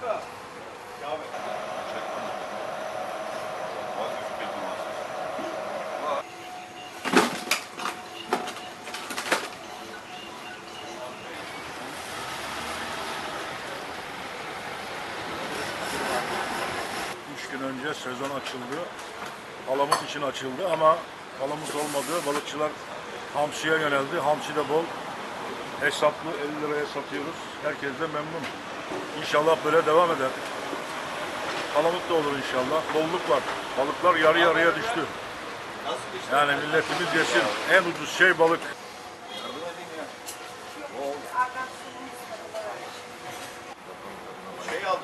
Üç gün önce sezon açıldı. Halamız için açıldı ama halamız olmadı. Balıkçılar hamsiye yöneldi. Hamsi de bol. Hesaplı 50 liraya satıyoruz. Herkes de memnun. İnşallah böyle devam eder. Palamut da olur inşallah. Bolluk var. Balıklar yarı yarıya düştü. Yani milletimiz yesin. En ucuz şey balık. Şey o.